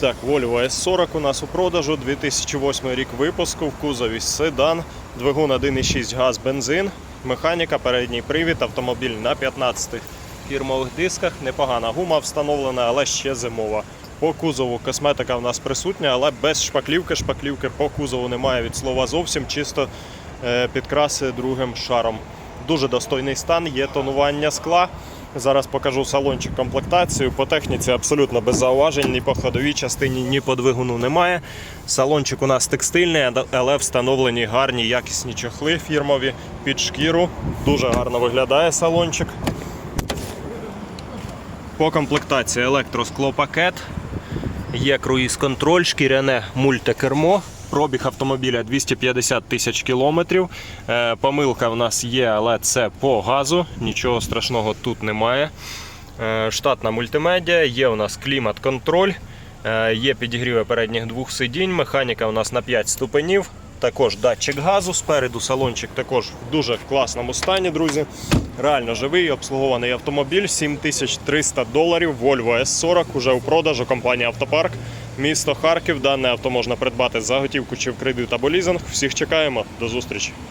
Так, Volvo S40 у нас у продажу, 2008 рік випуску, в кузові седан, двигун 1,6 газ, бензин, механіка, передній привід, автомобіль на 15 фірмових дисках, непогана гума встановлена, але ще зимова. По кузову косметика в нас присутня, але без шпаклівки. Шпаклівки по кузову немає від слова зовсім, чисто е, підкраси другим шаром. Дуже достойний стан, є тонування скла. Зараз покажу салончик комплектацію. По техніці абсолютно без зауважень, ні по ходовій частині, ні по двигуну немає. Салончик у нас текстильний, але встановлені гарні якісні чохли фірмові під шкіру. Дуже гарно виглядає салончик. По комплектації електросклопакет, є круїз-контроль, шкіряне мультикермо. Пробіг автомобіля 250 тисяч кілометрів. Е, Помилка в нас є, але це по газу. Нічого страшного тут немає. Е, Штатна мультимедіа, є у нас клімат-контроль, е, є підігріви передніх двох сидінь, механіка у нас на 5 ступенів. Також датчик газу. Спереду салончик також в дуже класному стані, друзі. Реально живий обслугований автомобіль. 7300 доларів. Volvo S40 уже у продажу. Компанія Автопарк. Місто Харків. Дане авто можна придбати за готівку чи в кредит або лізинг. Всіх чекаємо. До зустрічі.